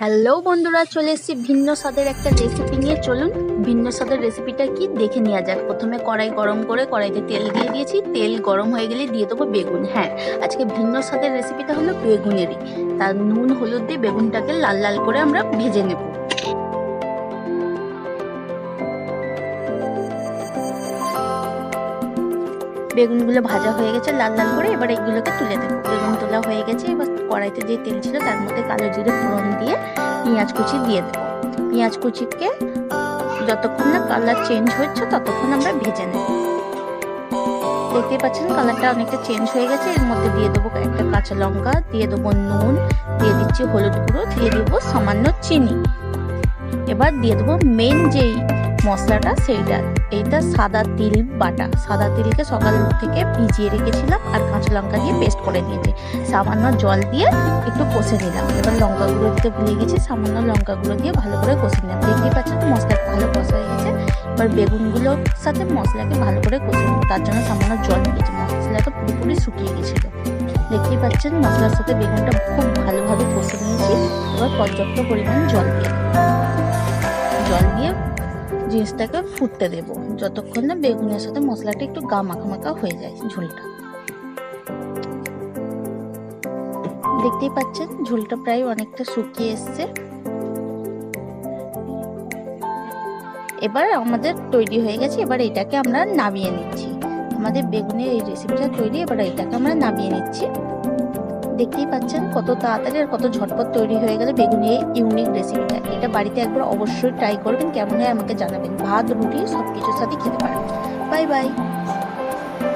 Hello বন্ধুরা, চলে এসেছি ভিন্ন স্বাদের একটা রেসিপি নিয়ে। চলুন, ভিন্ন স্বাদের রেসিপিটা কি? দেখে নেওয়া যাক। প্রথমে কড়াই গরম করে কড়াইতে তেল দিয়ে দিয়েছি। তেল গরম হয়ে গেলে দিয়ে দেবো বেগুন। হ্যাঁ আজকে ভিন্ন স্বাদের রেসিপিটা হলো বেগুনেরই। তার নুন, হলুদ দিয়ে বেগুনটাকে লাল লাল করে আমরা ভেজে নেব। বেগুনগুলো ভাজা হয়ে গেছে, লাল লাল করে এবার এগুলোকে তুলে দেবো বেগুন তোলা হয়ে গেছে, এবার কড়াইতে যে তেল ছিল তার মধ্যে কালো জিরে ফোড়ন দিয়ে পেঁয়াজ কুচি দিয়ে দেবো। পেঁয়াজ কুচিকে যতক্ষণ না কালার চেঞ্জ হচ্ছে, ততক্ষণ আমরা ভেজে নেব। দেখতে পাচ্ছেন কালারটা অনেকটা চেঞ্জ হয়ে গেছে, এর মধ্যে দিয়ে দেবো একটা কাঁচা লঙ্কা, দিয়ে দেবো নুন, দিয়ে দিচ্ছি হলুদ গুঁড়ো, দিয়ে দেবো সামান্য চিনি। এবার দিয়ে দেবো মেন যেই মশলাটা সেইটা, এইটা সাদা তিল বাটা। সাদা তিলকে সকাল থেকে ভিজিয়ে রেখেছিলাম আর কাঁচা লঙ্কা দিয়ে পেস্ট করে নিয়েছি। সামান্য জল দিয়ে একটু কষে নিলাম। এবার লঙ্কা গুঁড়ো দিতে ভুলে গেছি, সামান্য লঙ্কা গুঁড়ো দিয়ে ভালো করে কষে নিলাম। দেখতেই পাচ্ছেন মশলাটা ভালো কষা হয়ে গেছে। এবার বেগুনগুলোর সাথে মশলাকে ভালো করে কষে নিলাম। তার জন্য সামান্য জল দিয়েছি। মশলাটা পুরোপুরি শুকিয়ে গেছিল। দেখতেই পাচ্ছেন মশলার সাথে বেগুনটা খুব ভালোভাবে কষে নিয়েছি। এবার পর্যাপ্ত পরিমাণ জল দিয়ে জল দিয়ে জিনিসটাকে ফুটতে দেবো। যতক্ষণ না বেগুনের সাথে মশলাটা একটু গা মাখা হয়ে যায় ঝোলটা। দেখতেই পাচ্ছেন, ঝোলটা প্রায় অনেকটা শুকিয়ে এসছে। এবার আমাদের তৈরি হয়ে গেছে, এবার এটাকে আমরা নামিয়ে নিচ্ছি। আমাদের বেগুনের এই রেসিপিটা তৈরি, এবার এটাকে আমরা নামিয়ে নিচ্ছি। দেখতেই পাচ্ছেন কত তাড়াতাড়ি আর কত ঝটপট তৈরি হয়ে গেলে বেগুনি ইউনিক রেসিপিটা এটা বাড়িতে একবার অবশ্যই ট্রাই করবেন, কেমন হয় আমাকে জানাবেন। ভাত, রুটি সব কিছুর সাথে খেতে পারেন। Bye bye